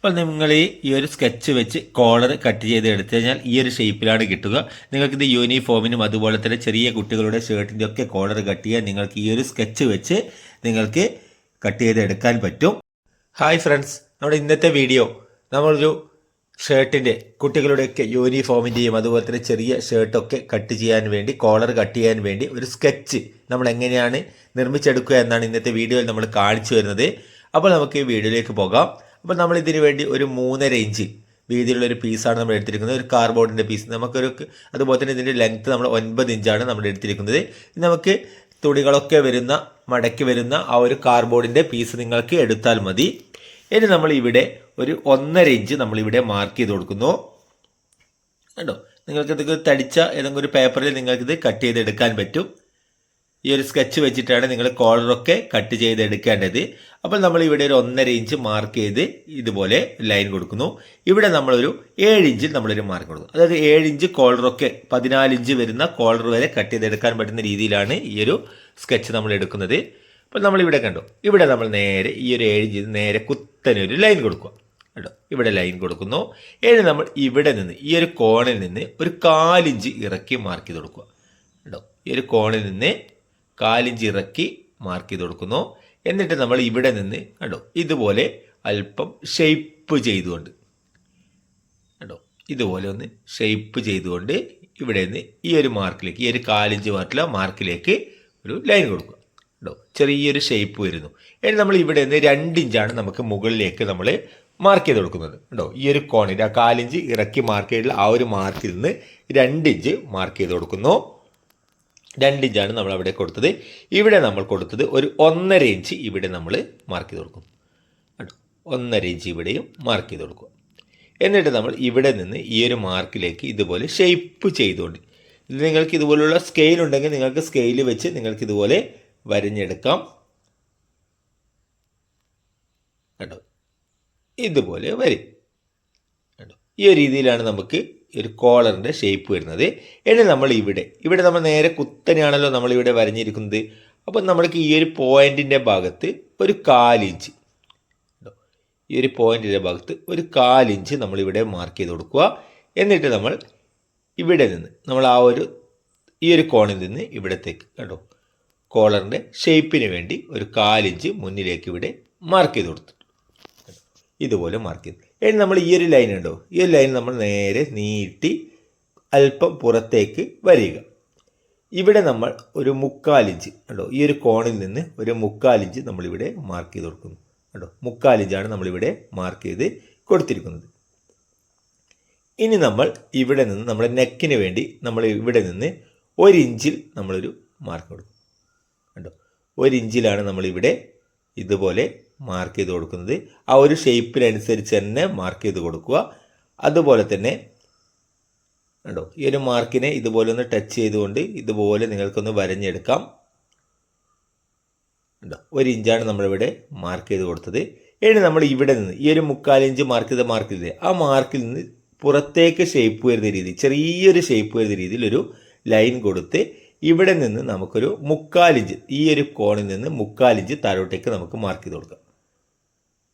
അപ്പോൾ നിങ്ങൾ ഈ ഒരു സ്കെച്ച് വെച്ച് കോളർ കട്ട് ചെയ്ത് എടുത്തു കഴിഞ്ഞാൽ ഈ ഒരു ഷേപ്പിലാണ് കിട്ടുക. നിങ്ങൾക്കിത് യൂണിഫോമിനും അതുപോലെ തന്നെ ചെറിയ കുട്ടികളുടെ ഷർട്ടിന്റെ ഒക്കെ കോളർ കട്ട് ചെയ്യാൻ നിങ്ങൾക്ക് ഈ ഒരു സ്കെച്ച് വെച്ച് നിങ്ങൾക്ക് കട്ട് ചെയ്ത് എടുക്കാൻ പറ്റും. ഹായ് ഫ്രണ്ട്സ് നമ്മുടെ ഇന്നത്തെ വീഡിയോ നമ്മളൊരു ഷർട്ടിന്റെ കുട്ടികളുടെയൊക്കെ യൂണിഫോമിന്റെയും അതുപോലെ തന്നെ ചെറിയ ഷർട്ടൊക്കെ കട്ട് ചെയ്യാൻ വേണ്ടി കോളർ കട്ട് ചെയ്യാൻ വേണ്ടി ഒരു സ്കെച്ച് നമ്മൾ എങ്ങനെയാണ് നിർമ്മിച്ചെടുക്കുക എന്നാണ് ഇന്നത്തെ വീഡിയോയിൽ നമ്മൾ കാണിച്ചു വരുന്നത്. അപ്പോൾ നമുക്ക് ഈ വീഡിയോയിലേക്ക് പോകാം. അപ്പോൾ നമ്മൾ ഇതിന് വേണ്ടി ഒരു മൂന്നര ഇഞ്ച് വീതിയിലുള്ള ഒരു പീസാണ് നമ്മൾ എടുത്തിരിക്കുന്നത്. ഒരു കാർബോർഡിന്റെ പീസ് നമുക്കൊരു അതുപോലെ തന്നെ ഇതിന്റെ ലെങ്ത്ത് നമ്മൾ ഒൻപത് ഇഞ്ചാണ് നമ്മൾ എടുത്തിരിക്കുന്നത്. നമുക്ക് തുണികളൊക്കെ വരുന്ന മടക്കി വരുന്ന ആ ഒരു കാർബോർഡിന്റെ പീസ് നിങ്ങൾക്ക് എടുത്താൽ മതി. ഇനി നമ്മൾ ഇവിടെ ഒരു ഒന്നര ഇഞ്ച് നമ്മൾ ഇവിടെ മാർക്ക് ചെയ്ത് കൊടുക്കുന്നു. കണ്ടോ? നിങ്ങൾക്ക് ഇതൊക്കെ തടിച്ച ഏതെങ്കിലും ഒരു പേപ്പറിൽ നിങ്ങൾക്കിത് കട്ട് ചെയ്തെടുക്കാൻ പറ്റും. ഈ ഒരു സ്കെച്ച് വെച്ചിട്ടാണ് നിങ്ങൾ കോളറൊക്കെ കട്ട് ചെയ്തെടുക്കേണ്ടത് അപ്പോൾ നമ്മൾ ഇവിടെ ഒരു ഒന്നര ഇഞ്ച് മാർക്ക് ചെയ്ത് ഇതുപോലെ ലൈൻ കൊടുക്കുന്നു. ഇവിടെ നമ്മളൊരു ഏഴ് ഇഞ്ചിൽ നമ്മളൊരു മാർക്ക് കൊടുക്കും അതായത് ഏഴ് ഇഞ്ച് കോളറൊക്കെ പതിനാല് ഇഞ്ച് വരുന്ന കോളർ വരെ കട്ട് ചെയ്തെടുക്കാൻ പറ്റുന്ന രീതിയിലാണ് ഈ ഒരു സ്കെച്ച് നമ്മൾ എടുക്കുന്നത്. അപ്പോൾ നമ്മൾ ഇവിടെ കണ്ടു? ഇവിടെ നമ്മൾ നേരെ ഈ ഒരു ഏഴ് ഇഞ്ച് നേരെ കുത്തനെ ഒരു ലൈൻ കൊടുക്കുക. കേട്ടോ ഇവിടെ ലൈൻ കൊടുക്കുന്നു. ഏഴ് നമ്മൾ ഇവിടെ നിന്ന് ഈ ഒരു കോണിൽ നിന്ന് ഒരു കാലിഞ്ച് ഇറക്കി മാർക്ക് ചെയ്ത് കൊടുക്കുക. കേട്ടോ ഈ ഒരു കോണിൽ നിന്ന് കാലിഞ്ച് ഇറക്കി മാർക്ക് ചെയ്ത് കൊടുക്കുന്നു. എന്നിട്ട് നമ്മൾ ഇവിടെ നിന്ന് കണ്ടോ ഇതുപോലെ അല്പം ഷെയ്പ്പ് ചെയ്തുകൊണ്ട് കണ്ടോ ഇതുപോലെ ഒന്ന് ഷെയ്പ്പ് ചെയ്തുകൊണ്ട് ഇവിടെ നിന്ന് ഈ ഒരു മാർക്കിലേക്ക് ഈ ഒരു കാലിഞ്ച് മാർക്കിലെ മാർക്കിലേക്ക് ഒരു ലൈൻ കൊടുക്കുക. കേട്ടോ ചെറിയൊരു ഷേപ്പ് വരുന്നു. ഇനി നമ്മൾ ഇവിടെ നിന്ന് രണ്ട് ഇഞ്ചാണ് നമുക്ക് മുകളിലേക്ക് നമ്മൾ മാർക്ക് ചെയ്ത് കൊടുക്കുന്നത്. കേട്ടോ ഈ ഒരു കോണിന്റെ ആ കാലിഞ്ച് ഇറക്കി മാർക്ക് ചെയ്തിട്ടുള്ള ആ ഒരു മാർക്കിൽ നിന്ന് രണ്ട് ഇഞ്ച് മാർക്ക് ചെയ്ത് കൊടുക്കുന്നു. രണ്ട് ഇഞ്ചാണ് നമ്മൾ അവിടെ കൊടുത്തത്. ഇവിടെ നമ്മൾ കൊടുത്തത് ഒരു ഒന്നര ഇഞ്ച് ഇവിടെ നമ്മൾ മാർക്ക് ചെയ്ത് കൊടുക്കും. ഒന്നര ഇഞ്ച് ഇവിടെയും മാർക്ക് ചെയ്ത് കൊടുക്കുക. എന്നിട്ട് നമ്മൾ ഇവിടെ നിന്ന് ഈ ഒരു മാർക്കിലേക്ക് ഇതുപോലെ ഷേപ്പ് ചെയ്തുകൊണ്ട് ഇത് നിങ്ങൾക്ക് ഇതുപോലെയുള്ള സ്കെയിൽ ഉണ്ടെങ്കിൽ നിങ്ങൾക്ക് സ്കെയിൽ വെച്ച് നിങ്ങൾക്ക് ഇതുപോലെ വരഞ്ഞെടുക്കാം. കേട്ടോ ഇതുപോലെ വരും. കേട്ടോ ഈ ഒരു രീതിയിലാണ് നമുക്ക് ഒരു കോളറിന്റെ ഷേപ്പ് വരുന്നത്. ഇനി നമ്മൾ ഇവിടെ ഇവിടെ നമ്മൾ നേരെ കുത്തനെയാണല്ലോ നമ്മളിവിടെ വരഞ്ഞിരിക്കുന്നത്. അപ്പം നമ്മൾക്ക് ഈ ഒരു പോയിന്റിന്റെ ഭാഗത്ത് ഒരു കാലിഞ്ച് ഈ ഒരു പോയിന്റിന്റെ ഭാഗത്ത് ഒരു കാലിഞ്ച് നമ്മളിവിടെ മാർക്ക് ചെയ്ത് കൊടുക്കുക. എന്നിട്ട് നമ്മൾ ഇവിടെ നിന്ന് നമ്മൾ ആ ഒരു ഈ ഒരു കോണിൽ നിന്ന് ഇവിടത്തേക്ക് കേട്ടോ കോളറിന്റെ ഷേപ്പിന് വേണ്ടി ഒരു കാലിഞ്ച് മുന്നിലേക്ക് ഇവിടെ മാർക്ക് ചെയ്ത് കൊടുത്തു. ഇതുപോലെ മാർക്ക് ചെയ്തു. ഇനി നമ്മൾ ഈ ഒരു ലൈൻ ഉണ്ടോ? ഈ ഒരു ലൈൻ നമ്മൾ നേരെ നീട്ടി അല്പം പുറത്തേക്ക് വരിക. ഇവിടെ നമ്മൾ ഒരു മുക്കാലിഞ്ച് കണ്ടോ? ഈ ഒരു കോണിൽ നിന്ന് ഒരു മുക്കാലിഞ്ച് നമ്മളിവിടെ മാർക്ക് ചെയ്ത് കൊടുക്കുന്നു. കണ്ടോ? മുക്കാലിഞ്ചാണ് നമ്മളിവിടെ മാർക്ക് ചെയ്ത് കൊടുത്തിരിക്കുന്നത്. ഇനി നമ്മൾ ഇവിടെ നിന്ന് നമ്മുടെ നെക്കിന് വേണ്ടി നമ്മൾ ഇവിടെ നിന്ന് ഒരു ഇഞ്ചിൽ നമ്മളൊരു മാർക്ക് കൊടുക്കും. കണ്ടോ? ഒരു ഇഞ്ചിലാണ് നമ്മളിവിടെ ഇതുപോലെ മാർക്ക് ചെയ്ത് കൊടുക്കുന്നത്. ആ ഒരു ഷേപ്പിനനുസരിച്ച് തന്നെ മാർക്ക് ചെയ്ത് കൊടുക്കുക. അതുപോലെ തന്നെ കണ്ടോ ഈ ഒരു മാർക്കിനെ ഇതുപോലെ ഒന്ന് ടച്ച് ചെയ്തുകൊണ്ട് ഇതുപോലെ നിങ്ങൾക്കൊന്ന് വരഞ്ഞെടുക്കാം. കണ്ടോ ഒരു ഇഞ്ചാണ് നമ്മളിവിടെ മാർക്ക് ചെയ്ത് കൊടുത്തത്. ഇനി നമ്മൾ ഇവിടെ നിന്ന് ഈ ഒരു മുക്കാലിഞ്ച് മാർക്ക് ചെയ്ത ചെയ്ത് ആ മാർക്കിൽ നിന്ന് പുറത്തേക്ക് ഷേപ്പ് വരുന്ന രീതി ചെറിയൊരു ഷേപ്പ് വരുന്ന രീതിയിൽ ഒരു ലൈൻ കൊടുത്ത് ഇവിടെ നിന്ന് നമുക്കൊരു മുക്കാലിഞ്ച് ഈ ഒരു കോണിൽ നിന്ന് മുക്കാലിഞ്ച് താഴോട്ടേക്ക് നമുക്ക് മാർക്ക് ചെയ്ത് കൊടുക്കാം.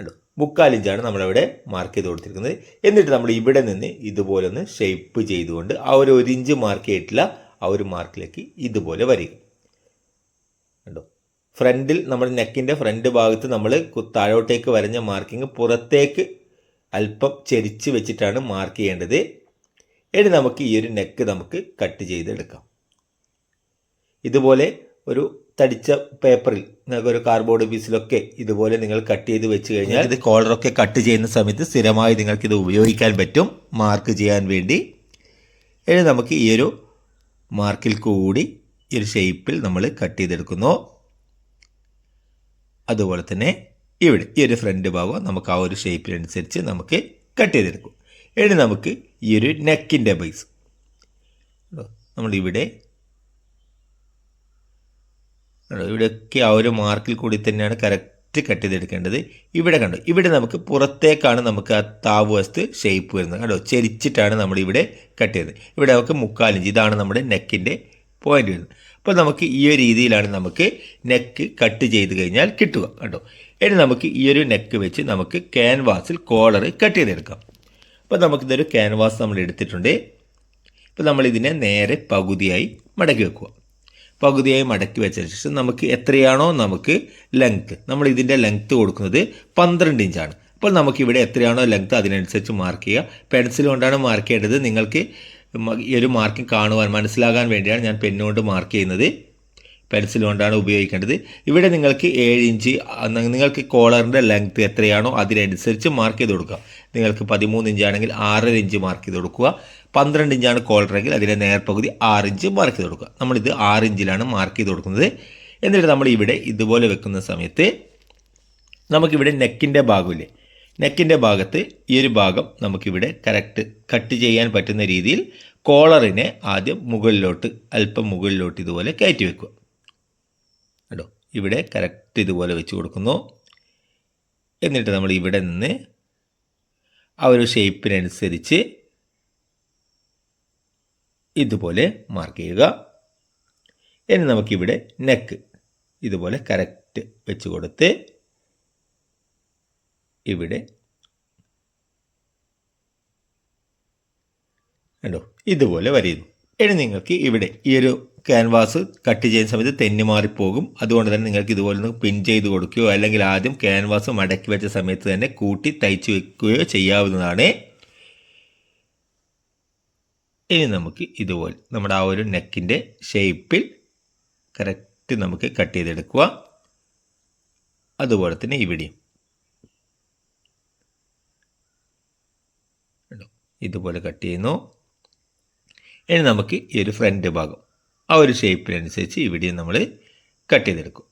കണ്ടോ? മുക്കാലിഞ്ചാണ് നമ്മളവിടെ മാർക്ക് ചെയ്ത് കൊടുത്തിരിക്കുന്നത്. എന്നിട്ട് നമ്മൾ ഇവിടെ നിന്ന് ഇതുപോലെ ഒന്ന് ഷേപ്പ് ചെയ്തുകൊണ്ട് ആ ഒരു ഒരു ഇഞ്ച് മാർക്ക് ചെയ്തിട്ടില്ല ആ ഒരു മാർക്കിലേക്ക് ഇതുപോലെ വരിക. കണ്ടോ? ഫ്രണ്ടിൽ നമ്മുടെ നെക്കിന്റെ ഫ്രണ്ട് ഭാഗത്ത് നമ്മൾ താഴോട്ടേക്ക് വരഞ്ഞ മാർക്കിങ് പുറത്തേക്ക് അല്പം ചെരിച്ച് വെച്ചിട്ടാണ് മാർക്ക് ചെയ്യേണ്ടത്. ഇനി നമുക്ക് ഈ ഒരു നെക്ക് നമുക്ക് കട്ട് ചെയ്തെടുക്കാം. ഇതുപോലെ ഒരു തടിച്ച പേപ്പറിൽ ഒരു കാർഡ്ബോർഡ് പീസിലൊക്കെ ഇതുപോലെ നിങ്ങൾ കട്ട് ചെയ്ത് വെച്ച് കഴിഞ്ഞാൽ ഇത് കോളറൊക്കെ കട്ട് ചെയ്യുന്ന സമയത്ത് സ്ഥിരമായി നിങ്ങൾക്ക് ഇത് ഉപയോഗിക്കാൻ പറ്റും. മാർക്ക് ചെയ്യാൻ വേണ്ടി. ഇനി നമുക്ക് ഈ ഒരു മാർക്കിൽ കൂടി ഈ ഒരു ഷേപ്പിൽ നമ്മൾ കട്ട് ചെയ്തെടുക്കുന്നു. അതുപോലെ തന്നെ ഇവിടെ ഈ ഒരു ഫ്രണ്ട് ഭാഗം നമുക്ക് ആ ഒരു ഷേപ്പിനനുസരിച്ച് നമുക്ക് കട്ട് ചെയ്തെടുക്കും. ഇനി നമുക്ക് ഈ ഒരു നെക്കിന്റെ ബൈസ് നമ്മളിവിടെ ഇവിടെയൊക്കെ ആ ഒരു മാർക്കിൽ കൂടി തന്നെയാണ് കറക്റ്റ് കട്ട് ചെയ്തെടുക്കേണ്ടത്. ഇവിടെ കണ്ടോ? ഇവിടെ നമുക്ക് പുറത്തേക്കാണ് നമുക്ക് ആ താവ് വസ്തു ഷേപ്പ് വരുന്നത്. കണ്ടോ? ചെരിച്ചിട്ടാണ് നമ്മളിവിടെ കട്ട് ചെയ്തത്. ഇവിടെ നമുക്ക് മുക്കാലിഞ്ച് ഇതാണ് നമ്മുടെ നെക്കിന്റെ പോയിന്റ് വരുന്നത്. അപ്പോൾ നമുക്ക് ഈ ഒരു രീതിയിലാണ് നമുക്ക് നെക്ക് കട്ട് ചെയ്ത് കഴിഞ്ഞാൽ കിട്ടുക. കണ്ടോ? ഇനി നമുക്ക് ഈ ഒരു നെക്ക് വെച്ച് നമുക്ക് ക്യാൻവാസിൽ കോളർ കട്ട് ചെയ്തെടുക്കാം. അപ്പോൾ നമുക്കിതൊരു ക്യാൻവാസ് നമ്മൾ എടുത്തിട്ടുണ്ട്. ഇപ്പോൾ നമ്മളിതിനെ നേരെ പകുതിയായി മടക്കി വെക്കുക. പകുതിയായി മടക്കി വെച്ചതിന് ശേഷം നമുക്ക് എത്രയാണോ നമുക്ക് ലെങ്ത്ത് നമ്മൾ ഇതിന്റെ ലെങ്ത്ത് കൊടുക്കുന്നത് പന്ത്രണ്ട് ഇഞ്ചാണ് അപ്പോൾ നമുക്കിവിടെ എത്രയാണോ ലെങ്ത്ത് അതിനനുസരിച്ച് മാർക്ക് ചെയ്യുക. പെൻസിൽ കൊണ്ടാണ് മാർക്ക് ചെയ്യേണ്ടത്. നിങ്ങൾക്ക് ഈ ഒരു മാർക്കിംഗ് കാണുവാൻ മനസ്സിലാകാൻ വേണ്ടിയാണ് ഞാൻ പെന്നുകൊണ്ട് മാർക്ക് ചെയ്യുന്നത്. പെൻസിൽ കൊണ്ടാണ് ഉപയോഗിക്കേണ്ടത്. ഇവിടെ നിങ്ങൾക്ക് ഏഴ് ഇഞ്ച് നിങ്ങൾക്ക് കോളറിന്റെ ലെങ്ത്ത് എത്രയാണോ അതിനനുസരിച്ച് മാർക്ക് ചെയ്ത് കൊടുക്കുക. നിങ്ങൾക്ക് പതിമൂന്ന് ഇഞ്ച് ആണെങ്കിൽ ആറര ഇഞ്ച് മാർക്ക് ചെയ്ത് കൊടുക്കുക. പന്ത്രണ്ട് ഇഞ്ചാണ് കോളറെങ്കിൽ അതിന്റെ നേർപകുതി ആറ് ഇഞ്ച് മാർക്ക് ചെയ്ത് കൊടുക്കുക. നമ്മളിത് ആറ് ഇഞ്ചിലാണ് മാർക്ക് ചെയ്ത് കൊടുക്കുന്നത്. എന്നിട്ട് നമ്മൾ ഇവിടെ ഇതുപോലെ വെക്കുന്ന സമയത്ത് നമുക്കിവിടെ നെക്കിന്റെ ഭാഗമില്ലേ? നെക്കിന്റെ ഭാഗത്ത് ഈ ഒരു ഭാഗം നമുക്കിവിടെ കറക്റ്റ് കട്ട് ചെയ്യാൻ പറ്റുന്ന രീതിയിൽ കോളറിനെ ആദ്യം മുകളിലോട്ട് അല്പം മുകളിലോട്ട് ഇതുപോലെ കയറ്റി വെക്കുക. കേട്ടോ ഇവിടെ കറക്റ്റ് ഇതുപോലെ വെച്ച് കൊടുക്കുന്നു. എന്നിട്ട് നമ്മൾ ഇവിടെ നിന്ന് ആ ഒരു ഷേപ്പിനനുസരിച്ച് ഇതുപോലെ മാർക്ക് ചെയ്യുക. ഇനി നമുക്കിവിടെ നെക്ക് ഇതുപോലെ കറക്റ്റ് വെച്ച് കൊടുത്ത് ഇവിടെ കണ്ടോ? ഇതുപോലെ വരയുന്നു. ഇനി നിങ്ങൾക്ക് ഇവിടെ ഈ ഒരു ക്യാൻവാസ് കട്ട് ചെയ്യുന്ന സമയത്ത് തെന്നി മാറിപ്പോകും. അതുകൊണ്ട് തന്നെ നിങ്ങൾക്ക് ഇതുപോലെ ഒന്ന് പിൻ ചെയ്ത് കൊടുക്കുകയോ അല്ലെങ്കിൽ ആദ്യം ക്യാൻവാസ് മടക്കി വെച്ച സമയത്ത് തന്നെ കൂട്ടി തയ്ച്ചു വെക്കുകയോ ചെയ്യാവുന്നതാണ്. ഇനി നമുക്ക് ഇതുപോലെ നമ്മുടെ ആ ഒരു നെക്കിന്റെ ഷേപ്പിൽ കറക്റ്റ് നമുക്ക് കട്ട് ചെയ്തെടുക്കുക. അതുപോലെ തന്നെ ഇവിടെയും? ഇതുപോലെ കട്ട് ചെയ്യുന്നു. ഇനി നമുക്ക് ഈ ഒരു ഫ്രണ്ട് ഭാഗം. ആ ഒരു ഷേപ്പിനനുസരിച്ച് ഇവിടെ നമ്മൾ കട്ട് ചെയ്തെടുക്കും.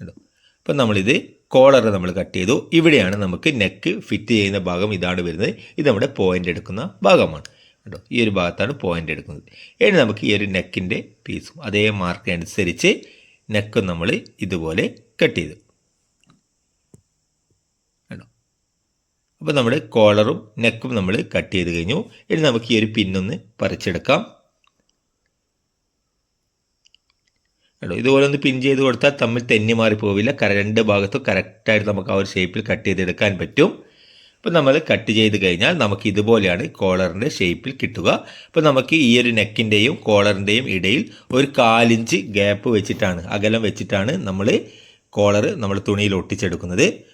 കേട്ടോ അപ്പം നമ്മളിത് കോളർ നമ്മൾ കട്ട് ചെയ്തു. ഇവിടെയാണ് നമുക്ക് നെക്ക് ഫിറ്റ് ചെയ്യുന്ന ഭാഗം ഇതാണ് വരുന്നത്. ഇത് നമ്മുടെ പോയിന്റ് എടുക്കുന്ന ഭാഗമാണ്. കേട്ടോ ഈ ഒരു ഭാഗത്താണ് പോയിന്റ് എടുക്കുന്നത്. ഇനി നമുക്ക് ഈ ഒരു നെക്കിന്റെ പീസും അതേ മാർക്ക് അനുസരിച്ച് നെക്ക് നമ്മൾ ഇതുപോലെ കട്ട് ചെയ്തു. അപ്പോൾ നമ്മൾ കോളറും നെക്കും നമ്മൾ കട്ട് ചെയ്ത് കഴിഞ്ഞു. ഇനി നമുക്ക് ഈ ഒരു പിന്നൊന്ന് പറിച്ചെടുക്കാം. കേട്ടോ ഇതുപോലെ ഒന്ന് പിൻ ചെയ്ത് കൊടുത്താൽ തമ്മിൽ തെന്നി മാറി പോവില്ല. കര- രണ്ട് ഭാഗത്തും കറക്റ്റായിട്ട് നമുക്ക് ആ ഒരു ഷേപ്പിൽ കട്ട് ചെയ്തെടുക്കാൻ പറ്റും. അപ്പോൾ നമ്മൾ കട്ട് ചെയ്ത് കഴിഞ്ഞാൽ നമുക്ക് ഇതുപോലെയാണ് കോളറിന്റെ ഷേപ്പിൽ കിട്ടുക. അപ്പോൾ നമുക്ക് ഈ ഒരു നെക്കിന്റെയും കോളറിന്റെയും ഇടയിൽ ഒരു കാലിഞ്ച് ഗ്യാപ്പ് വെച്ചിട്ടാണ് അകലം വെച്ചിട്ടാണ് നമ്മൾ കോളർ നമ്മൾ തുണിയിൽ ഒട്ടിച്ചെടുക്കുന്നത്.